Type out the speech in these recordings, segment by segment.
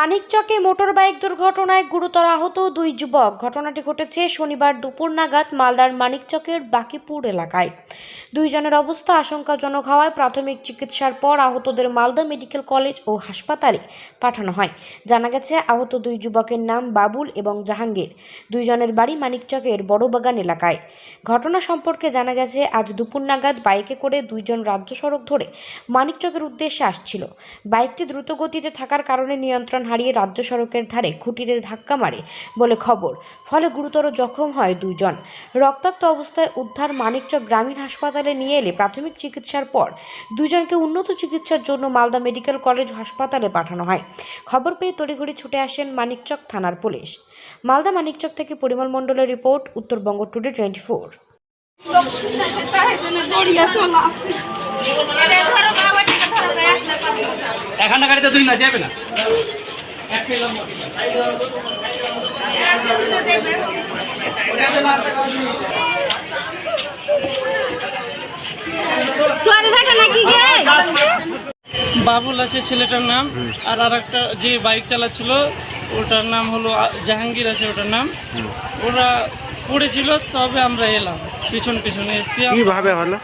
মানিকচকে motor bike দুর্ঘটনায় গুরুতর আহত দুই যুবক। ঘটনাটি ঘটেছে শনিবার দুপুর নাগাদ মালদার মানিকচকের বাকিপুর এলাকায়। দুইজনের অবস্থা আশঙ্কাজনক হওয়ায় প্রাথমিক চিকিৎসার পর আহতদের মালদা মেডিকেল কলেজ ও হাসপাতালে পাঠানো হয়। জানা গেছে, আহত দুই যুবকের নাম বাবুল এবং জাহাঙ্গীর। দুইজনের বাড়ি মানিকচকের বড়বাগান এলাকায়। ঘটনা সম্পর্কে জানা গেছে, আজ দুপুর নাগাদ বাইকে করে দুইজন রাজ্য সড়ক ধরে মানিকচকের উদ্দেশ্যে আসছিল। বাইকটি দ্রুত গতিতে থাকার কারণে নিয়ন্ত্রণ হারিয়ে রাজ্য সড়কের ধারে খুঁটিতে ধাক্কা মারে বলে খবর। ফলে গুরুতর জখম হয় দুইজন। রক্তাক্ত অবস্থায় উদ্ধার মানিকচক গ্রামীণ হাসপাতালে নিয়ে এলে প্রাথমিক চিকিৎসার পর দুজনকে উন্নত চিকিৎসার জন্য মালদা মেডিকেল কলেজ হাসপাতালে পাঠানো হয়। খবর পেয়ে তড়িঘড়ি ছুটে আসেন মানিকচক থানার পুলিশ। মালদা মানিকচক থেকে পরিমল মণ্ডলের report, Uttarbanga today twenty four এখানে গাড়িতে দুই না, যাবে না? বাবুল আছে ছেলেটার নাম আর আর একটা যে বাইক চালাচ্ছিল ওটার নাম হলো জাহাঙ্গীর আছে ওটার নাম। ওরা পড়েছিল তবে আমরা এলাম পিছন পিছনে এসছি। কীভাবে হলো?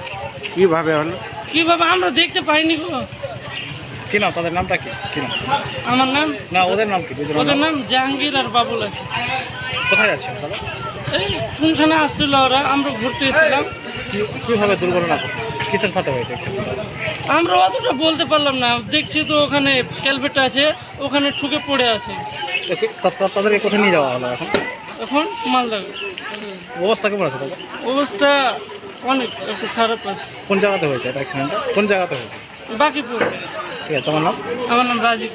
কীভাবে হলো? কীভাবে আমরা দেখতে পাইনি গো। কি নাম? তাদের নামটা কি? কি নাম? আমার নাম? না ওদের নাম কি? ওদের নাম? জাহাঙ্গীর আর বাবুল আছে। কোথায় যাচ্ছেন তারা এই কোনখানে আসছিল ওরা? আমরা ঘুরতে এসেছিলাম। কীভাবে দুর্ঘটনা? কিসের সাথে হয়েছে আমরা অতটা বলতে পারলাম না। দেখছি তো ওখানে ক্যালভেট আছে ওখানে ঠুকে পড়ে আছে। তাদেরকে কোথায় নিয়ে যাওয়া হলো এখন? এখন মালদা। অবস্থা কেমন আছে অবস্থা অনেক একটু খারাপ আছে। কোন জায়গাতে হয়েছে অ্যাক্সিডেন্টটা কোন জায়গাতে হয়েছে? বাকিপুর। ঠিক আছে তোমার নাম? আমার নাম রাজীব।